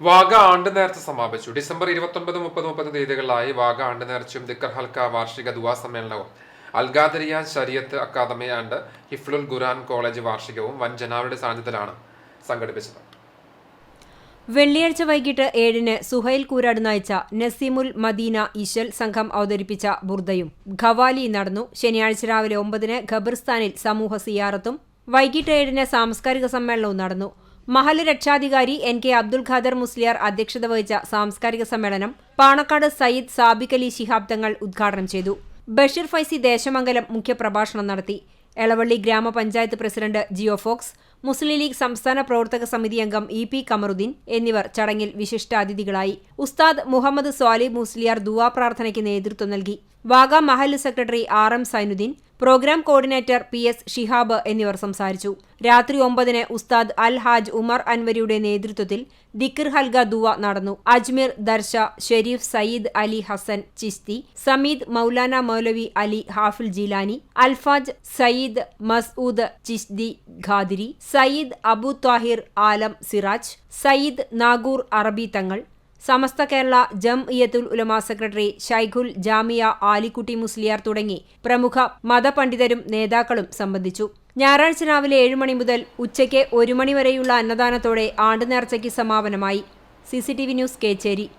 വാഗ ആണ്ട് നേർച്ച സമാപിച്ചു. ഡിസംബർ ഇരുപത്തൊൻപത് മുപ്പത് മുപ്പത് തീയതികളിലായി വാഗ ആണ്ട് നേർച്ചയും ദിക്കർ ഹൽക്ക വാർഷിക ദുവാ സമ്മേളനവും Alqadariya Shariat academy and Hifzul Quran college വാർഷികവും വൻ ജനാവിയുടെ സാന്നിധ്യത്തിലാണ് സംഘടിപ്പിച്ചത്. വെള്ളിയാഴ്ച വൈകിട്ട് ഏഴിന് സുഹൈൽ കൂരാട് നയിച്ച നസീമുൽ മദീന ഇശൽ സംഘം അവതരിപ്പിച്ച ബുർദയും. ഖവാലി നടന്നു. ശനിയാഴ്ച രാവിലെ ഒമ്പതിന് ഖബർസ്ഥാനിൽ സമൂഹ സിയാറത്തും വൈകിട്ട് ഏഴിന് സാംസ്കാരിക സമ്മേളനവും നടന്നു. മഹൽ രക്ഷാധികാരി എൻ കെ അബ്ദുൽ ഖാദർ മുസ്ലിയാർ അധ്യക്ഷത വഹിച്ച സാംസ്കാരിക സമ്മേളനം പാണക്കാട് സയ്യിദ് സാബിഖലി അലി ശിഹാബ് തങ്ങൾ ഉദ്ഘാടനം ചെയ്തു. ബഷീർ ഫൈസി ദേശമംഗലം മുഖ്യപ്രഭാഷണം നടത്തി. എളവള്ളി ഗ്രാമപഞ്ചായത്ത് പ്രസിഡന്റ് ജിയോ ഫോക്സ് മുസ്ലിം ലീഗ് സംസ്ഥാന പ്രവർത്തക സമിതി അംഗം ഇ പി കമറുദ്ദീൻ എന്നിവർ ചടങ്ങിൽ വിശിഷ്ടാതിഥികളായി ഉസ്താദ് മുഹമ്മദ് സ്വാലി മുസ്ലിയാർ ദുവാ പ്രാർത്ഥനയ്ക്ക് നേതൃത്വം നൽകി. വാഗ Mahal secretary R M Sainuddin programme coordinator P S Shihab എന്നിവർ സംസാരിച്ചു. രാത്രി ഒമ്പതിന് ഉസ്താദ് അൽ ഹാജ് ഉമർ അൻവരിയുടെ നേതൃത്വത്തിൽ ദിക്കിർ ഹൽഗ ദുവ നടന്നു. അജ്മീർ ദർശ ഷെരീഫ് സയ്യിദ് അലി ഹസൻ ചിസ്തി സമീദ് മൗലാന മൗലവി അലി ഹാഫിൽ ജീലാനി അൽഫാജ് സയ്യിദ് മസ്ഊദ് ചിഷ്ദി ഖാദിരി സയ്യിദ് അബു താഹിർ ആലം സിറാജ് സയ്യിദ് നാഗൂർ അറബി തങ്ങൾ സമസ്ത കേരള ജം ഇയത്തുൽ ഉലമ സെക്രട്ടറി ഷൈഖുൽ ജാമിയ ആലിക്കുട്ടി മുസ്ലിയാർ തുടങ്ങി പ്രമുഖ മതപണ്ഡിതരും നേതാക്കളും സംബന്ധിച്ചു. ഞായറാഴ്ച രാവിലെ ഏഴ് മണി മുതൽ ഉച്ചയ്ക്ക് ഒരു മണി വരെയുള്ള അന്നദാനത്തോടെ ആണ്ടുനേർച്ചയ്ക്ക് സമാപനമായി. CCTV news Kechery.